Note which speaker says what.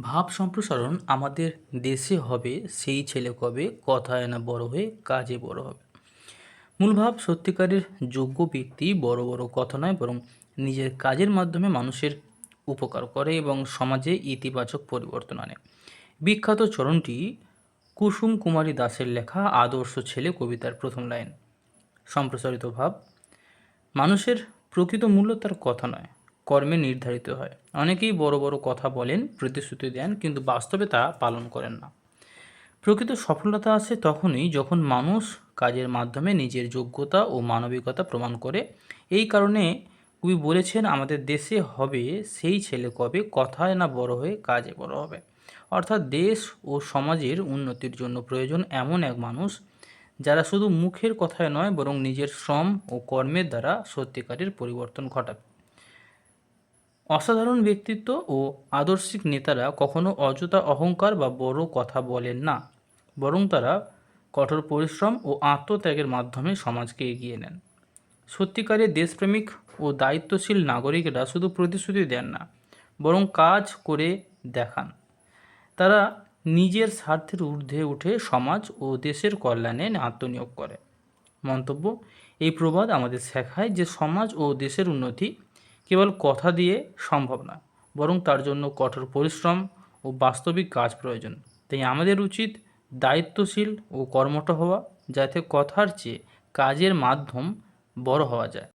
Speaker 1: ভাব সম্প্রসারণ আমাদের দেশে হবে, সেই ছেলে কবে? কথায় না বড় হয়ে কাজে বড় হবে। মূল ভাব সত্যিকারের যোগ্য ব্যক্তি বড় বড় কথা নয়, বরং নিজের কাজের মাধ্যমে মানুষের উপকার করে এবং সমাজে ইতিবাচক পরিবর্তন আনে। বিখ্যাত চরণটি কুসুম কুমারী দাসের লেখা আদর্শ ছেলে কবিতার প্রথম লাইন। সম্প্রসারিত ভাব, মানুষের প্রকৃত মূল্য তার কথা নয়। কর্মে নির্ধারিত হয়। অনেকেই বড় বড় কথা বলেন, প্রতিশ্রুতি দেন, কিন্তু বাস্তবে তা পালন করেন না। প্রকৃত সফলতা আসে তখনই যখন মানুষ কাজের মাধ্যমে নিজের যোগ্যতা ও মানবিকতা প্রমাণ করে। এই কারণে কবি বলেছেন, আমাদের দেশে হবে সেই ছেলে কবে কথায় না বড় হয়ে কাজে বড় হবে। অর্থাৎ দেশ ও সমাজের উন্নতির জন্য প্রয়োজন এমন এক মানুষ যারা শুধু মুখের কথায় নয়, বরং নিজের শ্রম ও কর্মের দ্বারা সত্যিকারের পরিবর্তন ঘটাবে। অসাধারণ ব্যক্তিত্ব ও আদর্শিক নেতারা কখনো অযথা অহংকার বা বড় কথা বলেন না। বরং তারা কঠোর পরিশ্রম ও আত্মত্যাগের মাধ্যমে সমাজকে এগিয়ে নেন। সত্যিকারের দেশপ্রেমিক ও দায়িত্বশীল নাগরিকরা শুধু প্রতিশ্রুতি দেন না, বরং কাজ করে দেখান। তারা নিজের স্বার্থের ঊর্ধ্বে উঠে সমাজ ও দেশের কল্যাণে আত্মনিয়োগ করে। মন্তব্য, এই প্রবাদ আমাদের শেখায় যে সমাজ ও দেশের উন্নতি কেবল কথা দিয়ে সম্ভব না, বরং তার জন্য কঠোর পরিশ্রম ও বাস্তবিক কাজ প্রয়োজন। তাই আমাদের উচিত দায়িত্বশীল ও কর্মঠ হওয়া, যাতে কথার চেয়ে কাজের মাধ্যম বড় হওয়া যায়।